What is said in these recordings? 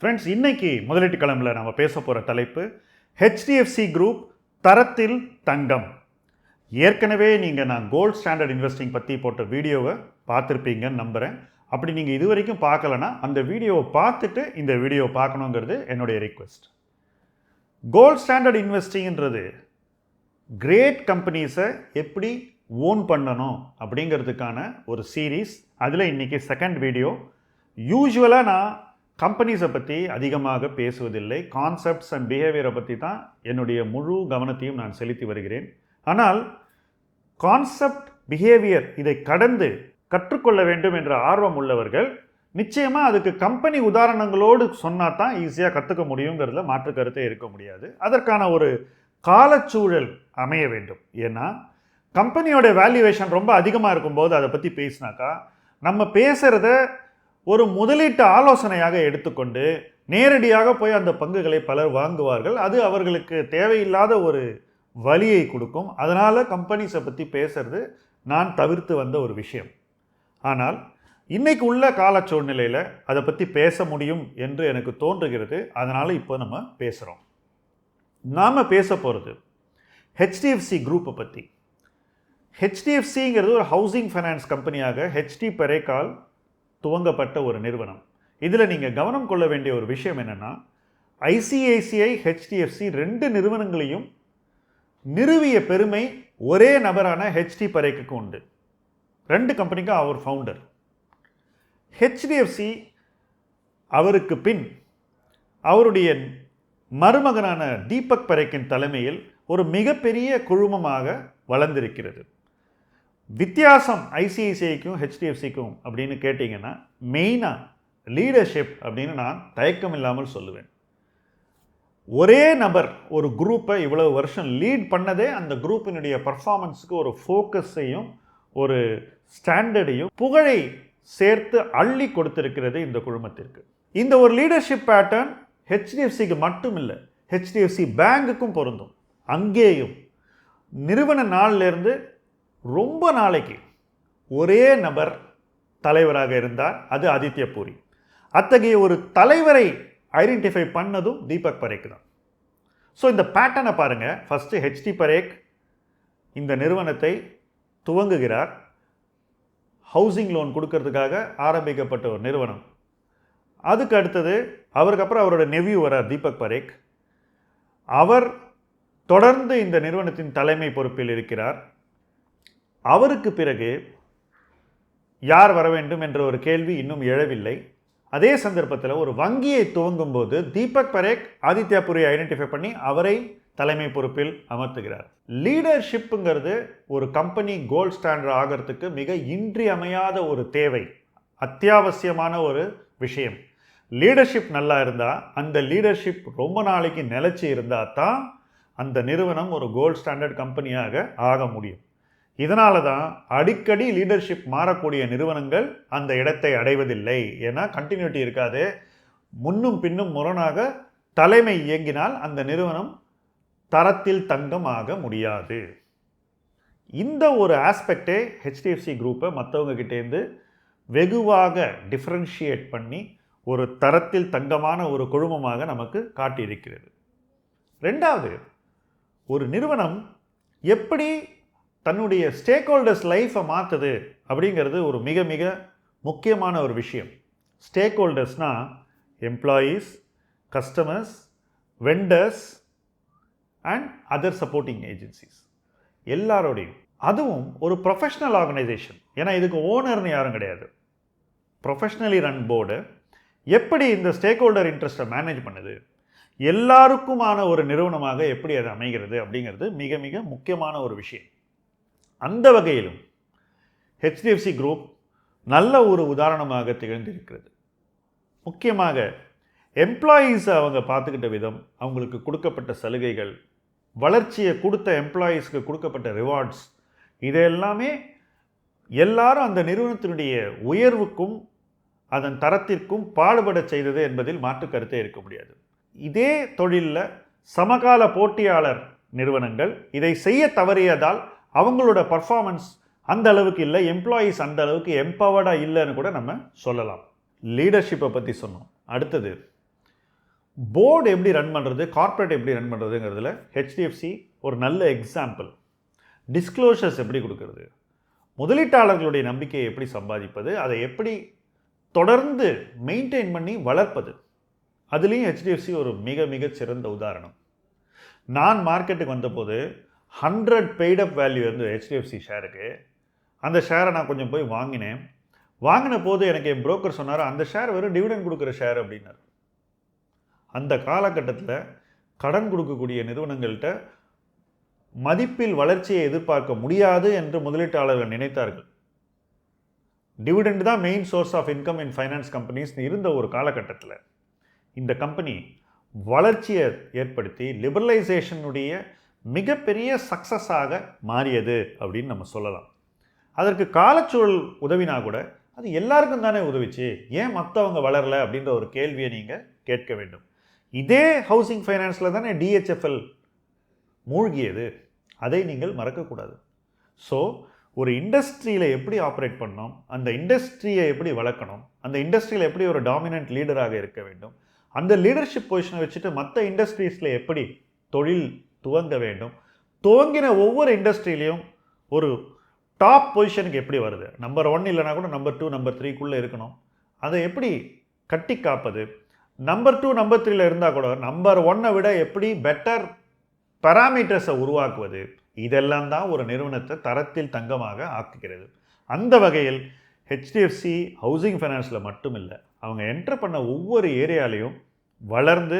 Friends இன்னைக்கு முதலீட்டு கிழமையில் நம்ம பேச போகிற தலைப்பு ஹெச்டிஎஃப்சி குரூப் தரத்தில் தங்கம். ஏற்கனவே நீங்கள் நான் கோல்ட் ஸ்டாண்டர்ட் இன்வெஸ்டிங் பற்றி போட்ட வீடியோவை பார்த்துருப்பீங்கன்னு நம்புகிறேன் அப்படி நீங்கள் இது வரைக்கும் பார்க்கலனா அந்த வீடியோவை பார்த்துட்டு இந்த வீடியோவை பார்க்கணுங்கிறது என்னுடைய ரிக்வெஸ்ட் கோல்ட் ஸ்டாண்டர்ட் இன்வெஸ்டிங்கிறது கிரேட் கம்பெனிஸை எப்படி ஓன் பண்ணணும் அப்படிங்கிறதுக்கான ஒரு சீரீஸ் அதில் இன்றைக்கி செகண்ட் வீடியோ யூஸ்வலாக நான் கம்பெனிஸை பற்றி அதிகமாக பேசுவதில்லை. கான்செப்ட்ஸ் அண்ட் பிஹேவியரை பற்றி தான் என்னுடைய முழு கவனத்தையும் நான் செலுத்தி வருகிறேன். ஆனால் கான்செப்ட் பிஹேவியர் இதை கடந்து கற்றுக்கொள்ள வேண்டும் என்ற ஆர்வம் உள்ளவர்கள் நிச்சயமாக அதுக்கு கம்பெனி உதாரணங்களோடு சொன்னால் தான் ஈஸியாக கற்றுக்க முடியுங்கிறதுல மாற்று கருத்தே இருக்க முடியாது. அதற்கான ஒரு காலச்சூழல் அமைய வேண்டும். ஏன்னா கம்பெனியோட வேல்யூவேஷன் ரொம்ப அதிகமாக இருக்கும்போது அதை பற்றி பேசினாக்கா நம்ம பேசுகிறத ஒரு முதலீட்டு ஆலோசனையாக எடுத்துக்கொண்டு நேரடியாக போய் அந்த பங்குகளை பலர் வாங்குவார்கள். அது அவர்களுக்கு தேவையில்லாத ஒரு வழியை கொடுக்கும். அதனால் கம்பெனிஸை பற்றி பேசுறது நான் தவிர்த்து வந்த ஒரு விஷயம். ஆனால் இன்றைக்கு உள்ள கால சூழ்நிலையில் அதை பற்றி பேச முடியும் என்று எனக்கு தோன்றுகிறது. அதனால் இப்போ நம்ம பேசுகிறோம் நாம் பேச போகிறது ஹெச்டிஎஃப்சி குரூப்பை பற்றி ஹெச்டிஎஃப்சிங்கிறது ஒரு ஹவுசிங் ஃபைனான்ஸ் கம்பெனியாக ஹெச்டி பெரேக்கால் துவங்கப்பட்ட ஒரு நிறுவனம். இதில் நீங்கள் கவனம் கொள்ள வேண்டிய ஒரு விஷயம் என்னென்னா ஐசிஐசிஐ ஹெச்டிஎஃப்சி ரெண்டு நிறுவனங்களையும் நிறுவிய பெருமை ஒரே நபரான ஹெச்டி பரேக்குக்கு உண்டு. ரெண்டு கம்பெனிக்கும் அவர் ஃபவுண்டர் ஹெச்டிஎஃப்சி அவருக்கு பின் அவருடைய மருமகனான தீபக் பரேக்கின் தலைமையில் ஒரு மிகப்பெரிய குழுமமாக வளர்ந்திருக்கிறது. வித்தியாசம் ஐசிஐசிஐக்கும் ஹெச்டிஎஃப்சிக்கும் அப்படின்னு கேட்டிங்கன்னா மெயினாக லீடர்ஷிப் அப்படின்னு நான் தயக்கம் இல்லாமல் சொல்லுவேன். ஒரே நபர் ஒரு குரூப்பை இவ்வளவு வருஷம் லீட் பண்ணதே அந்த குரூப்பினுடைய பர்ஃபார்மன்ஸுக்கு ஒரு ஃபோக்கஸையும் ஒரு ஸ்டாண்டர்டையும் புகழை சேர்த்து அள்ளி கொடுத்திருக்கிறது இந்த குழுமத்திற்கு. இந்த ஒரு லீடர்ஷிப் பேட்டர்ன் ஹெச்டிஎஃப்சிக்கு மட்டும் இல்லை ஹெச்டிஎஃப்சி பேங்குக்கும் பொருந்தும். அங்கேயும் நிறுவன நாளிலிருந்து ரொம்ப நாளைக்கு ஒரே நபர் தலைவராக இருந்தார் அது ஆதித்ய பூரி. அத்தகைய ஒரு தலைவரை ஐடென்டிஃபை பண்ணதும் தீபக் பரேக் தான். ஸோ இந்த பேட்டர்னை பாருங்கள் ஃபஸ்ட்டு ஹெச்டி பரேக் இந்த நிறுவனத்தை துவங்குகிறார். ஹவுசிங் லோன் கொடுக்கறதுக்காக ஆரம்பிக்கப்பட்ட ஒரு நிறுவனம். அதுக்கு அடுத்தது அவருக்கு அப்புறம் அவரோட நெவ்யூ வரார் தீபக் பரேக். அவர் தொடர்ந்து இந்த நிறுவனத்தின் தலைமை பொறுப்பில் இருக்கிறார். அவருக்கு பிறகு யார் வர வேண்டும் என்ற ஒரு கேள்வி இன்னும் எழவில்லை. அதே சந்தர்ப்பத்தில் ஒரு வங்கியை துவங்கும் போது தீபக் பரேக் ஆதித்யா புரியை ஐடென்டிஃபை பண்ணி அவரை தலைமை பொறுப்பில் அமர்த்துகிறார். லீடர்ஷிப்புங்கிறது ஒரு கம்பெனி கோல்ட் ஸ்டாண்டர்ட் ஆகிறதுக்கு மிக இன்றியமையாத ஒரு தேவை. அத்தியாவசியமான ஒரு விஷயம். லீடர்ஷிப் நல்லா இருந்தால் அந்த லீடர்ஷிப் ரொம்ப நாளைக்கு நிலச்சி இருந்தால் தான் அந்த நிறுவனம் ஒரு கோல்ட் ஸ்டாண்டர்ட் கம்பெனியாக ஆக முடியும். இதனால தான் அடிக்கடி லீடர்ஷிப் மாறக்கூடிய நிறுவனங்கள் அந்த இடத்தை அடைவதில்லை. ஏன்னா கண்டினியூட்டி இருக்காது. முன்னும் பின்னும் முரணாக தலைமை இயங்கினால் அந்த நிறுவனம் தரத்தில் தங்கம் ஆக முடியாது. இந்த ஒரு ஆஸ்பெக்டே ஹெச்டிஎஃப்சி குரூப்பை மற்றவங்க கிட்டேருந்து வெகுவாக டிஃப்ரென்ஷியேட் பண்ணி ஒரு தரத்தில் தங்கமான ஒரு குழுமமாக நமக்கு காட்டியிருக்கிறது. ரெண்டாவது ஒரு நிறுவனம் எப்படி தன்னுடைய ஸ்டேக் ஹோல்டர்ஸ் லைஃப்பை மாற்றுது அப்படிங்கிறது ஒரு மிக மிக முக்கியமான ஒரு விஷயம். Stack ஹோல்டர்ஸ்னால் employees customers vendors and other supporting agencies எல்லாரோடையும். அதுவும் ஒரு ப்ரொஃபஷ்னல் ஆர்கனைசேஷன் ஏன்னா இதுக்கு ஓனர்னு யாரும் கிடையாது. ப்ரொஃபஷ்னலி ரன் போர்டு எப்படி இந்த ஸ்டேக் ஹோல்டர் இன்ட்ரெஸ்ட்டை மேனேஜ் பண்ணுது? எல்லாருக்குமான ஒரு நிறுவனமாக எப்படி அது அமைகிறது அப்படிங்கிறது மிக மிக முக்கியமான ஒரு விஷயம். அந்த வகையிலும் ஹெச்டிஎஃப்சி குரூப் நல்ல ஒரு உதாரணமாக திகழ்ந்திருக்கிறது. முக்கியமாக எம்ப்ளாயீஸை அவங்க பார்த்துக்கிட்ட விதம் அவங்களுக்கு கொடுக்கப்பட்ட சலுகைகள் வளர்ச்சியை கொடுத்த எம்ப்ளாயீஸ்க்கு கொடுக்கப்பட்ட ரிவார்ட்ஸ் இது எல்லாமே எல்லாரும் அந்த நிறுவனத்தினுடைய உயர்வுக்கும் அதன் தரத்திற்கும் பாடுபட செய்தது என்பதில் மாற்று கருத்தே இருக்க முடியாது. இதே தொழிலில் சமகால போட்டியாளர் நிறுவனங்கள் இதை செய்ய தவறியதால் அவங்களோட பர்ஃபார்மன்ஸ் அந்த அளவுக்கு இல்லை எம்ப்ளாயீஸ் அந்த அளவுக்கு எம்பவர்டாக இல்லைன்னு கூட நம்ம சொல்லலாம். லீடர்ஷிப்பை பற்றி சொன்னோம். அடுத்தது போர்டு எப்படி ரன் பண்ணுறது கார்ப்பரேட் எப்படி ரன் பண்ணுறதுங்கிறதுல ஹெச்டிஎஃப்சி ஒரு நல்ல எக்ஸாம்பிள் டிஸ்க்ளோஷர்ஸ் எப்படி கொடுக்கறது முதலீட்டாளர்களுடைய நம்பிக்கையை எப்படி சம்பாதிப்பது அதை எப்படி தொடர்ந்து மெயின்டைன் பண்ணி வளர்ப்பது. அதுலேயும் ஹெச்டிஎஃப்சி ஒரு மிக மிக சிறந்த உதாரணம். நான் மார்க்கெட்டுக்கு வந்தபோது ஹண்ட்ரட் பெய்டப் வேல்யூ இருந்தது ஹெச்டிஎஃப்சி ஷேருக்கு அந்த ஷேரை நான் கொஞ்சம் போய் வாங்கினேன். வாங்கின போது எனக்கு என் புரோக்கர் சொன்னார் அந்த ஷேர் வெறும் டிவிடன் கொடுக்குற ஷேர் அப்படின்னார். அந்த காலகட்டத்தில் கடன் கொடுக்கக்கூடிய நிறுவனங்கள்கிட்ட மதிப்பில் வளர்ச்சியை எதிர்பார்க்க முடியாது என்று முதலீட்டாளர்கள் நினைத்தார்கள். டிவிடெண்ட் தான் main source of income in finance companies இருந்த ஒரு காலகட்டத்தில். இந்த கம்பெனி வளர்ச்சியை ஏற்படுத்தி லிபரலைசேஷனுடைய மிகப்பெரிய சக்ஸஸாக மாறியது அப்படின்னு நம்ம சொல்லலாம். அதற்கு காலச்சூழல் உதவினா கூட அது எல்லாருக்கும் தானே உதவிச்சு ஏன் மற்றவங்க வளரல அப்படின்ற ஒரு கேள்வியை நீங்கள் கேட்க வேண்டும். இதே ஹவுசிங் ஃபைனான்ஸில் தானே டிஹெச்எஃப்எல் மூழ்கியது. அதை நீங்கள் மறக்கக்கூடாது. ஸோ ஒரு இண்டஸ்ட்ரியில் எப்படி ஆப்ரேட் பண்ணோம் அந்த இண்டஸ்ட்ரியை எப்படி வளர்க்கணும் அந்த இண்டஸ்ட்ரியில் எப்படி ஒரு டாமினன்ட் லீடராக இருக்க வேண்டும் அந்த லீடர்ஷிப் பொசிஷனை வச்சுட்டு மற்ற இண்டஸ்ட்ரீஸில் எப்படி தொழில் துவங்க வேண்டும். துவங்கின ஒவ்வொரு இண்டஸ்ட்ரியிலையும் ஒரு டாப் பொசிஷனுக்கு எப்படி வருது? நம்பர் ஒன் இல்லைனா கூட நம்பர் டூ நம்பர் த்ரீக்குள்ளே இருக்கணும். அதை எப்படி கட்டி காப்பது? நம்பர் டூ நம்பர் த்ரீல இருந்தால் கூட நம்பர் ஒன்னை விட எப்படி பெட்டர் பராமீட்டர்ஸை உருவாக்குவது? இதெல்லாம் தான் ஒரு நிறுவனத்தை தரத்தில் தங்கமாக ஆக்குகிறது. அந்த வகையில் ஹெச்டிஎஃப்சி ஹவுசிங் ஃபைனான்ஸில் மட்டும் இல்லை அவங்க என்ட்ரு பண்ண ஒவ்வொரு ஏரியாலையும் வளர்ந்து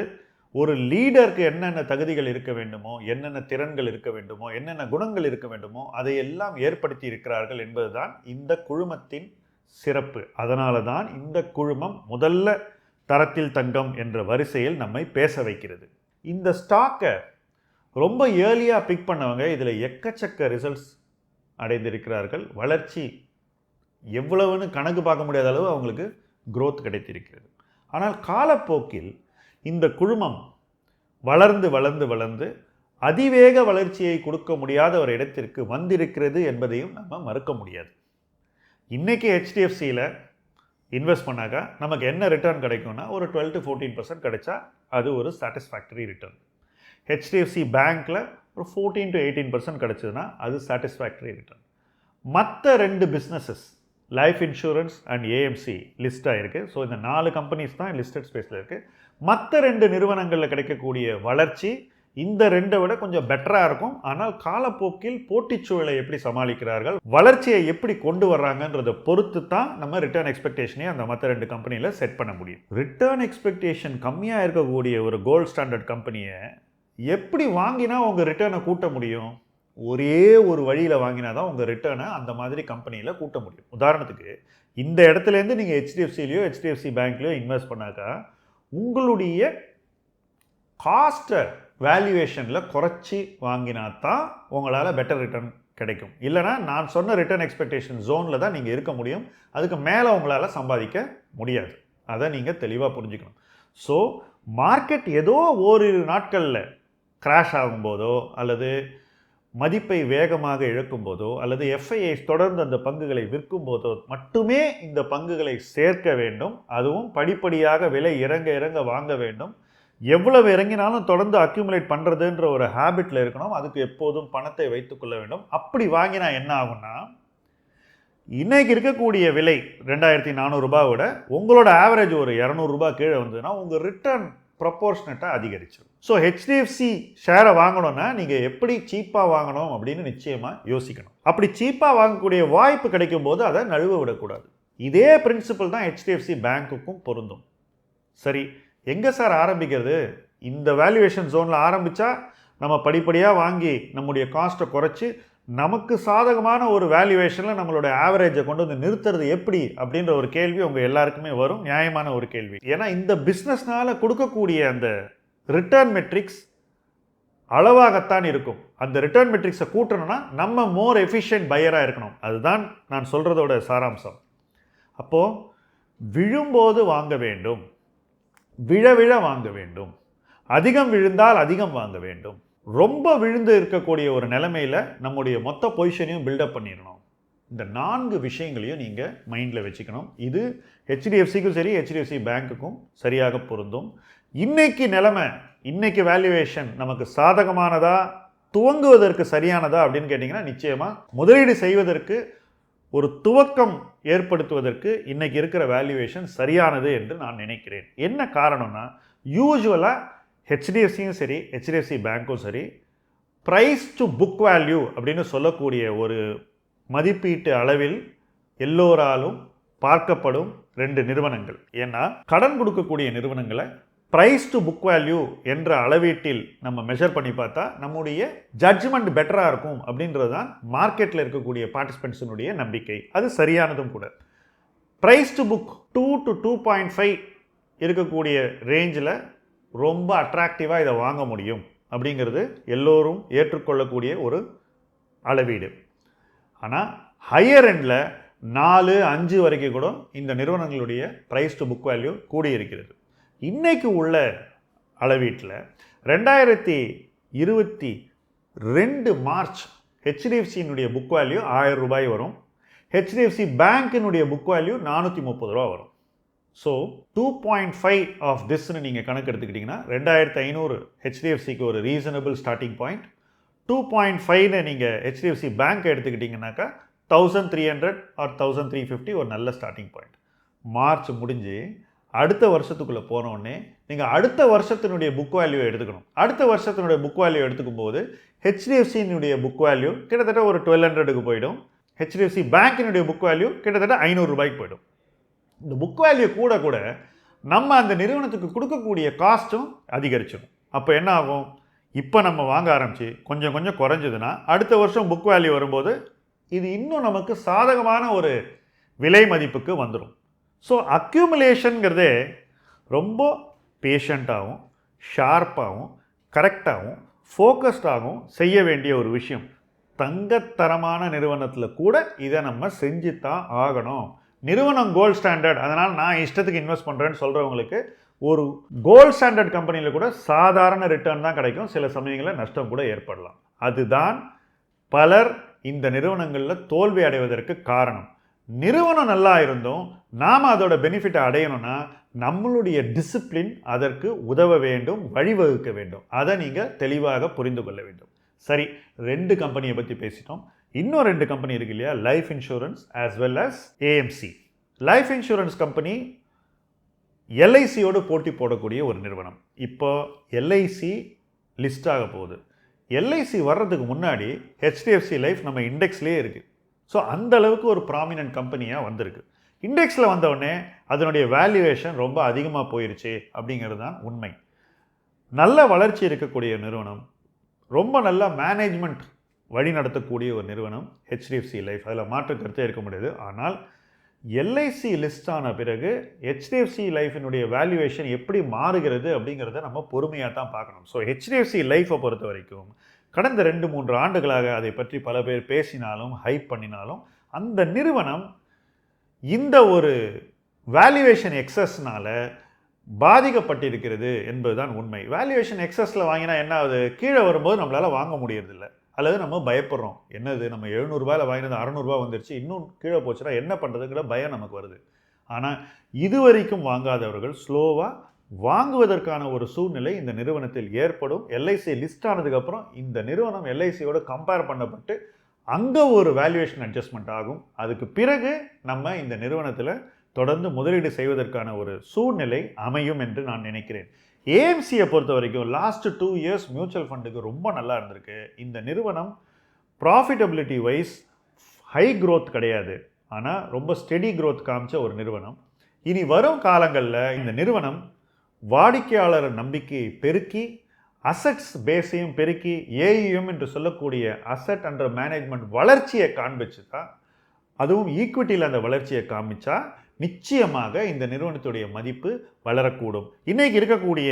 ஒரு லீடருக்கு என்னென்ன தகுதிகள் இருக்க வேண்டுமோ என்னென்ன திறன்கள் இருக்க வேண்டுமோ என்னென்ன குணங்கள் இருக்க வேண்டுமோ அதையெல்லாம் ஏற்படுத்தி இருக்கிறார்கள் என்பதுதான் இந்த குழுமத்தின் சிறப்பு. அதனால தான் இந்த குழுமம் முதல்ல தரத்தில் தங்கம் என்ற வரிசையில் நம்மை பேச வைக்கிறது. இந்த ஸ்டாக்கை ரொம்ப ஏர்லியாக பிக் பண்ணவங்க இதில் எக்கச்சக்க ரிசல்ட்ஸ் அடைந்திருக்கிறார்கள். வளர்ச்சி எவ்வளவுன்னு கணக்கு பார்க்க முடியாத அளவு அவங்களுக்கு க்ரோத் கிடைத்திருக்கிறது. ஆனால் காலப்போக்கில் இந்த குழுமம் வளர்ந்து வளர்ந்து வளர்ந்து அதிவேக வளர்ச்சியை கொடுக்க முடியாத ஒரு இடத்திற்கு வந்திருக்கிறது என்பதையும் நம்ம மறுக்க முடியாது. இன்றைக்கி ஹெச்டிஎஃப்சியில் இன்வெஸ்ட் பண்ணாக்கா நமக்கு என்ன ரிட்டர்ன் கிடைக்கும்னா ஒரு டுவெல் டு ஃபோர்டீன் பர்சன்ட் கிடைச்சா அது ஒரு சாட்டிஸ்ஃபேக்டரி ரிட்டர்ன் ஹெச்டிஎஃப்சி பேங்க்கில் ஒரு ஃபோர்டீன் டு எயிட்டீன் பர்சன்ட் கிடச்சதுன்னா அது சாட்டிஸ்ஃபேக்டரி ரிட்டர்ன் மற்ற ரெண்டு businesses life insurance and AMC லிஸ்ட்டாக இருக்குது ஸோ இந்த நாலு கம்பெனிஸ் தான் லிஸ்டட் ஸ்பேஸில் இருக்குது மற்ற ரெண்டு நிறுவனங்களில் கிடைக்கக்கூடிய வளர்ச்சி இந்த ரெண்டை விட கொஞ்சம் பெட்டராக இருக்கும். ஆனால் காலப்போக்கில் போட்டிச் சூழலை எப்படி சமாளிக்கிறார்கள் வளர்ச்சியை எப்படி கொண்டு வர்றாங்கன்றதை பொறுத்து தான் நம்ம ரிட்டர்ன் எக்ஸ்பெக்டேஷனே அந்த மற்ற ரெண்டு கம்பெனியில் செட் பண்ண முடியும். ரிட்டர்ன் எக்ஸ்பெக்டேஷன் கம்மியாக இருக்கக்கூடிய ஒரு கோல்ட் ஸ்டாண்டர்ட் கம்பெனியை எப்படி வாங்கினா உங்கள் ரிட்டர்னை கூட்ட முடியும்? ஒரே ஒரு வழியில் வாங்கினா தான் உங்கள் ரிட்டர்னை அந்த மாதிரி கம்பெனியில் கூட்ட முடியும். உதாரணத்துக்கு இந்த இடத்துலேருந்து நீங்கள் ஹெச்டிஎஃப்சிலையோ ஹெச்டிஎஃப்சி பேங்க்லையோ இன்வெஸ்ட் பண்ணாக்கா உங்களுடைய காஸ்ட்டை வேல்யூவேஷனில் குறைச்சி வாங்கினா தான் உங்களால் பெட்டர் ரிட்டர்ன் கிடைக்கும். இல்லைனா நான் சொன்ன ரிட்டர்ன் எக்ஸ்பெக்டேஷன் ஜோனில் தான் நீங்கள் இருக்க முடியும். அதுக்கு மேலே உங்களால் சம்பாதிக்க முடியாது. அதை நீங்கள் தெளிவாக புரிஞ்சுக்கணும். ஸோ மார்க்கெட் ஏதோ ஓரிரு நாட்களில் க்ராஷ் ஆகும்போதோ அல்லது மதிப்பை வேகமாக இழக்கும் போதோ அல்லது எஃப்ஐஐ தொடர்ந்து அந்த பங்குகளை விற்கும் போதோ மட்டுமே இந்த பங்குகளை சேர்க்க வேண்டும். அதுவும் படிப்படியாக விலை இறங்க இறங்க வாங்க வேண்டும். எவ்வளவு இறங்கினாலும் தொடர்ந்து அக்யூமுலேட் பண்ணுறதுன்ற ஒரு ஹேபிட்டில் இருக்கணும். அதுக்கு எப்போதும் பணத்தை வைத்துக்கொள்ள வேண்டும். அப்படி வாங்கினா என்ன ஆகும்னா இன்றைக்கி இருக்கக்கூடிய விலை ரெண்டாயிரத்தி நானூறுரூபா விட உங்களோட ஆவரேஜ் ஒரு இரநூறுபா கீழே வந்ததுன்னா உங்கள் ரிட்டர்ன் ப்ரொப்போர்ஷனட்டாக அதிகரிச்சிடும் ஸோ ஹெச்டிஎஃப்சி ஷேரை வாங்கணும்னா நீங்கள் எப்படி சீப்பாக வாங்கணும் அப்படின்னு நிச்சயமாக யோசிக்கணும். அப்படி சீப்பாக வாங்கக்கூடிய வாய்ப்பு கிடைக்கும் போது அதை நழுவ விடக்கூடாது. இதே பிரின்சிபல் தான் ஹெச்டிஎஃப்சி பேங்க்குக்கும் பொருந்தும். சரி எங்கே சார் ஆரம்பிக்கிறது? இந்த வேல்யூவேஷன் ஜோனில் ஆரம்பித்தா நம்ம படிப்படியாக வாங்கி நம்முடைய காஸ்ட்டை குறைச்சி நமக்கு சாதகமான ஒரு வேல்யூவேஷனில் நம்மளோட ஆவரேஜை கொண்டு வந்து நிறுத்துறது எப்படி அப்படின்ற ஒரு கேள்வி உங்கள் எல்லாருக்குமே வரும். நியாயமான ஒரு கேள்வி. ஏன்னா இந்த பிஸ்னஸ்னால் கொடுக்கக்கூடிய அந்த ரிட்டர்ன் மெட்ரிக்ஸ் அளவாகத்தான் இருக்கும். அந்த ரிட்டர்ன் மெட்ரிக்ஸை கூட்டணும்னா நம்ம மோர் எஃபிஷியன்ட் பையராக இருக்கணும். அதுதான் நான் சொல்கிறதோட சாராம்சம். அப்போது விழும்போது வாங்க வேண்டும். விழ விழ வாங்க வேண்டும். அதிகம் விழுந்தால் அதிகம் வாங்க வேண்டும். ரொம்ப விழுந்து இருக்கக்கூடிய ஒரு நிலைமையில் நம்முடைய மொத்த பொசிஷனையும் பில்டப் பண்ணிடணும். இந்த நான்கு விஷயங்களையும் நீங்கள் மைண்டில் வச்சுக்கணும். இது ஹெச்டிஎஃப்சிக்கும் சரி ஹெச்டிஎஃப்சி பேங்க்குக்கும் சரியாக பொருந்தும். இன்னைக்கு நிலமை இன்னைக்கு வேல்யூவேஷன் நமக்கு சாதகமானதா துவங்குவதற்கு சரியானதா அப்படின்னு கேட்டிங்கன்னா நிச்சயமாக முதலீடு செய்வதற்கு ஒரு துவக்கம் ஏற்படுத்துவதற்கு இன்றைக்கி இருக்கிற வேல்யூவேஷன் சரியானது என்று நான் நினைக்கிறேன். என்ன காரணம்னா யூஸ்வலாக ஹெச்டிஎஃப்சியும் சரி ஹெச்டிஎஃப்சி பேங்க்கும் சரி ப்ரைஸ் டு புக் வேல்யூ அப்படின்னு சொல்லக்கூடிய ஒரு மதிப்பீட்டு அளவில் எல்லோராலும் பார்க்கப்படும் ரெண்டு நிறுவனங்கள். ஏன்னா கடன் கொடுக்கக்கூடிய நிறுவனங்களை ப்ரைஸ் டு புக் வேல்யூ என்ற அளவீட்டில் நம்ம மெஷர் பண்ணி பார்த்தா நம்முடைய ஜட்ஜ்மெண்ட் பெட்டராக இருக்கும் அப்படின்றது தான் மார்க்கெட்டில் இருக்கக்கூடிய பார்ட்டிசிபென்ட்ஸினுடைய நம்பிக்கை. அது சரியானதும் கூட. Price to book two to two point five இருக்கக்கூடிய ரேஞ்சில் ரொம்ப அட்ராக்டிவாக இதை வாங்க முடியும் அப்படிங்கிறது எல்லோரும் ஏற்றுக்கொள்ளக்கூடிய ஒரு அளவீடு. ஆனால் ஹையர் எண்டில் நாலு அஞ்சு வரைக்கும் கூட இந்த நிறுவனங்களுடைய ப்ரைஸ் டு புக் வேல்யூ கூடியிருக்கிறது. இன்றைக்கு உள்ள அளவீட்டில் ரெண்டாயிரத்தி இருபத்தி ரெண்டு மார்ச் ஹெச்டிஎஃப்சியினுடைய புக் வேல்யூ ஆயிரம் ரூபாய் வரும். ஹெச்டிஎஃப்சி பேங்க்கினுடைய புக் வேல்யூ நானூற்றி முப்பது ரூபா வரும். So two point five of திஸ்னு நீங்கள் கணக்கு எடுத்துக்கிட்டிங்கன்னா ரெண்டாயிரத்து ஐநூறு ஹெச்டிஎஃப்சிக்கு ஒரு reasonable starting point two point ஃபைவ்னு நீங்கள் HDFC bank எடுத்துக்கிட்டிங்கனாக்கா thousand three hundred or thousand three fifty ஒரு நல்ல ஸ்டார்டிங் பாயிண்ட் மார்ச் முடிஞ்சு அடுத்த வருஷத்துக்குள்ளே போனோடனே நீங்கள் அடுத்த வருஷத்தினுடைய புக் வேல்யூ எடுத்துக்கணும். அடுத்த வருஷத்தினுடைய புக் வேல்யூ எடுத்துக்கும் போது ஹெச்டிஎஃப்சியினுடைய புக் வேல்யூ கிட்டத்தட்ட ஒரு டுவெல் ஹண்ட்ரடுக்கு போயிடும். ஹெச்டிஎஃப்சி பேங்கினுடைய புக் வேல்யூ கிட்டத்தட்ட ஐநூறு ரூபாய்க்கு போயிடும். இந்த புக் வேல்யூ கூட கூட நம்ம அந்த நிறுவனத்துக்கு கொடுக்கக்கூடிய காஸ்ட்டும் அதிகரிச்சிடும் அப்போ என்ன ஆகும்? இப்போ நம்ம வாங்க ஆரம்பிச்சு கொஞ்சம் கொஞ்சம் குறைஞ்சதுன்னா அடுத்த வருஷம் புக் வேல்யூ வரும்போது இது இன்னும் நமக்கு சாதகமான ஒரு விலை மதிப்புக்கு வந்துடும் ஸோ அக்யூமுலேஷனுங்கிறதே ரொம்ப பேஷண்ட்டாகவும் ஷார்ப்பாகவும் கரெக்டாகவும் ஃபோக்கஸ்டாகவும் செய்ய வேண்டிய ஒரு விஷயம். தங்கத்தரமான நிறுவனத்தில் கூட இதை நம்ம செஞ்சு தான் ஆகணும். நிறுவனம் கோல்ட் ஸ்டாண்டர்ட் அதனால் நான் இஷ்டத்துக்கு இன்வெஸ்ட் பண்ணுறேன்னு சொல்கிறவங்களுக்கு ஒரு கோல்ட் ஸ்டாண்டர்ட் கம்பெனியில் கூட சாதாரண ரிட்டர்ன் தான் கிடைக்கும். சில சமயங்களில் நஷ்டம் கூட ஏற்படலாம். அதுதான் பலர் இந்த நிறுவனங்களில் தோல்வி அடைவதற்கு காரணம். நிறுவனம் நல்லா இருந்தும் நாம் அதோட பெனிஃபிட்டை அடையணும்னா நம்மளுடைய டிசிப்ளின் அதற்கு உதவ வேண்டும் வழிவகுக்க வேண்டும். அதை நீங்கள் தெளிவாக புரிந்து கொள்ள வேண்டும். சரி ரெண்டு கம்பெனியை பற்றி பேசிட்டோம். இன்னும் ரெண்டு கம்பெனி இருக்கு இல்லையா? Life insurance as well as AMC life insurance company எல்ஐசியோடு போட்டி போடக்கூடிய ஒரு நிறுவனம். இப்போ எல்ஐசி லிஸ்ட் ஆக போகுது. எல்ஐசி வர்றதுக்கு முன்னாடி ஹெச்டிஎஃப்சி லைஃப் நம்ம இண்டெக்ஸ்லேயே இருக்குது ஸோ அந்த அளவுக்கு ஒரு ப்ராமினன்ட் கம்பெனியாக வந்திருக்கு. இண்டெக்ஸில் வந்தவுடனே அதனுடைய வேல்யூவேஷன் ரொம்ப அதிகமாக போயிருச்சு அப்படிங்கிறது தான் உண்மை. நல்ல வளர்ச்சி இருக்கக்கூடிய நிறுவனம். ரொம்ப நல்ல மேனேஜ்மெண்ட் வழி நடத்தக்கூடிய ஒரு நிறுவனம் ஹெச்டிஎஃப்சி லைஃப் அதில் மாற்று கருத்தே இருக்க முடியாது. ஆனால் எல்ஐசி லிஸ்ட் ஆன பிறகு ஹெச்டிஎஃப்சி லைஃபினுடைய வேல்யூவேஷன் எப்படி மாறுகிறது அப்படிங்கிறத நம்ம பொறுமையாக தான் பார்க்கணும். ஸோ ஹெச்டிஎஃப்சி லைஃப்பை பொறுத்த வரைக்கும் கடந்த ரெண்டு மூன்று ஆண்டுகளாக அதை பற்றி பல பேர் பேசினாலும் ஹைப் பண்ணினாலும் அந்த நிறுவனம் இந்த ஒரு வேல்யூவேஷன் எக்ஸஸ்னால் பாதிக்கப்பட்டிருக்கிறது என்பதுதான் உண்மை. வேல்யூவேஷன் எக்ஸஸில் வாங்கினா என்ன ஆகுது? கீழே வரும்போது நம்மளால் வாங்க முடியறதில்லை. அல்லது நம்ம பயப்படுறோம். என்னது? நம்ம எழுநூறுபாயில் வாங்கினது அறநூறுபா வந்துருச்சு. இன்னும் கீழே போச்சுன்னா என்ன பண்ணுறதுங்கிற பயம் நமக்கு வருது. ஆனால் இதுவரைக்கும் வாங்காதவர்கள் ஸ்லோவாக வாங்குவதற்கான ஒரு சூழ்நிலை இந்த நிறுவனத்தில் ஏற்படும். எல்ஐசி லிஸ்ட் ஆனதுக்கப்புறம் இந்த நிறுவனம் எல்ஐசியோட கம்பேர் பண்ணப்பட்டு அங்கே ஒரு வேல்யூவேஷன் அட்ஜஸ்ட்மெண்ட் ஆகும். அதுக்கு பிறகு நம்ம இந்த நிறுவனத்தில் தொடர்ந்து முதலீடு செய்வதற்கான ஒரு சூழ்நிலை அமையும் என்று நான் நினைக்கிறேன். ஏஎம்சியை பொறுத்த வரைக்கும் லாஸ்ட் டூ இயர்ஸ் மியூச்சுவல் ஃபண்டுக்கு ரொம்ப நல்லா இருந்திருக்கு. இந்த நிறுவனம் ப்ராஃபிட்டபிலிட்டி வைஸ் ஹை க்ரோத் கிடையாது. ஆனால் ரொம்ப ஸ்டெடி க்ரோத் காமிச்ச ஒரு நிறுவனம். இனி வரும் காலங்களில் இந்த நிறுவனம் வாடிக்கையாளர் நம்பிக்கையை பெருக்கி அசட்ஸ் பேஸையும் பெருக்கி ஏஇஎம் என்று சொல்லக்கூடிய அசட் அண்டர் மேனேஜ்மெண்ட் வளர்ச்சியை காண்பிச்சுதா அதுவும் ஈக்விட்டியில் அந்த வளர்ச்சியை காமிச்சா நிச்சயமாக இந்த நிறுவனத்துடைய மதிப்பு வளரக்கூடும். இன்றைக்கி இருக்கக்கூடிய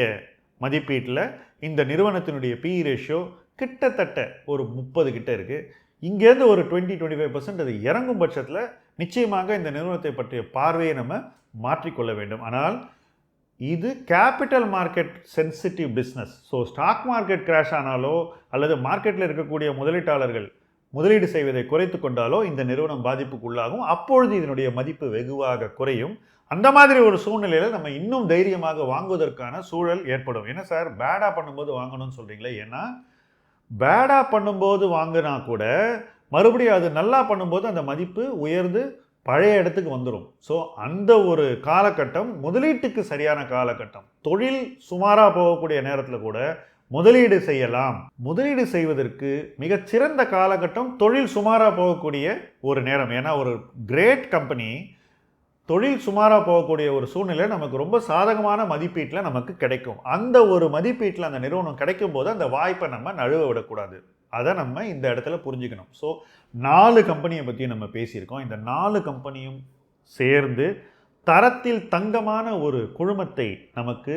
மதிப்பீட்டில் இந்த நிறுவனத்தினுடைய பிஇ ரேஷியோ கிட்டத்தட்ட ஒரு முப்பது கிட்ட இருக்குது இங்கேருந்து ஒரு டுவெண்ட்டி டுவெண்ட்டி ஃபைவ் பர்சன்ட் அது இறங்கும் பட்சத்தில் நிச்சயமாக இந்த நிறுவனத்தை பற்றிய பார்வையை நம்ம மாற்றிக்கொள்ள வேண்டும். ஆனால் இது capital market sensitive business so stock market crash ஆனாலோ அல்லது மார்க்கெட்டில் இருக்கக்கூடிய முதலீட்டாளர்கள் முதலீடு செய்வதை குறைத்து கொண்டாலோ இந்த நிறுவனம் பாதிப்புக்கு உள்ளாகும் அப்பொழுது இதனுடைய மதிப்பு வெகுவாக குறையும். அந்த மாதிரி ஒரு சூழ்நிலையில் நம்ம இன்னும் தைரியமாக வாங்குவதற்கான சூழல் ஏற்படும். என்ன சார்? பேடாக பண்ணும்போது வாங்கணும்னு சொல்கிறீங்களே ஏன்னா பேடாக பண்ணும்போது வாங்கினா கூட மறுபடியும் அது நல்லா பண்ணும்போது அந்த மதிப்பு உயர்ந்து பழைய இடத்துக்கு வந்துடும் ஸோ அந்த ஒரு காலகட்டம் முதலீட்டுக்கு சரியான காலகட்டம் தொழில் சுமாராக போகக்கூடிய நேரத்தில் கூட முதலீடு செய்யலாம். முதலீடு செய்வதற்கு மிகச்சிறந்த காலகட்டம் தொழில் சுமாராக போகக்கூடிய ஒரு நேரம். ஏன்னா ஒரு கிரேட் கம்பெனி தொழில் சுமாராக போகக்கூடிய ஒரு சூழ்நிலை நமக்கு ரொம்ப சாதகமான மதிப்பீட்டில் நமக்கு கிடைக்கும். அந்த ஒரு மதிப்பீட்டில் அந்த நிறுவனம் கிடைக்கும் போது அந்த வாய்ப்பை நம்ம நழுவ விடக்கூடாது. அதை நம்ம இந்த இடத்துல புரிஞ்சுக்கணும். ஸோ நாலு கம்பெனியை பற்றி நம்ம பேசியிருக்கோம். இந்த நாலு கம்பெனியும் சேர்ந்து தரத்தில் தங்கமான ஒரு குழுமத்தை நமக்கு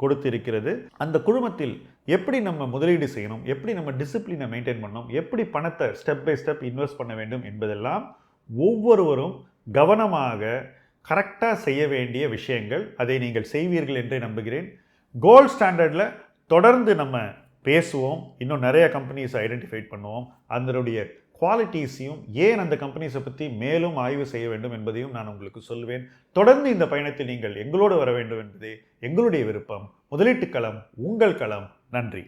கொடுத்திருக்கிறது. அந்த குழுமத்தில் எப்படி நம்ம முதலீடு செய்யணும்? எப்படி நம்ம டிசிப்ளினை மெயின்டைன் பண்ணணும்? எப்படி பணத்தை ஸ்டெப் பை ஸ்டெப் இன்வெஸ்ட் பண்ண வேண்டும் என்பதெல்லாம் ஒவ்வொருவரும் கவனமாக கரெக்டாக செய்ய வேண்டிய விஷயங்கள். அதை நீங்கள் செய்வீர்கள் என்றே நம்புகிறேன். கோல்ட் ஸ்டாண்டர்டில் தொடர்ந்து நம்ம பேசுவோம். இன்னும் நிறைய கம்பெனிஸ் ஐடென்டிஃபை பண்ணுவோம். அதனுடைய குவாலிட்டிஸையும் ஏன் அந்த கம்பெனிஸை பற்றி மேலும் ஆய்வு செய்ய வேண்டும் என்பதையும் நான் உங்களுக்கு சொல்வேன். தொடர்ந்து இந்த பயணத்தில் நீங்கள் எங்களோடு வர வேண்டும் என்பதே எங்களுடைய விருப்பம். முதலீட்டு களம் உங்கள் களம். நன்றி.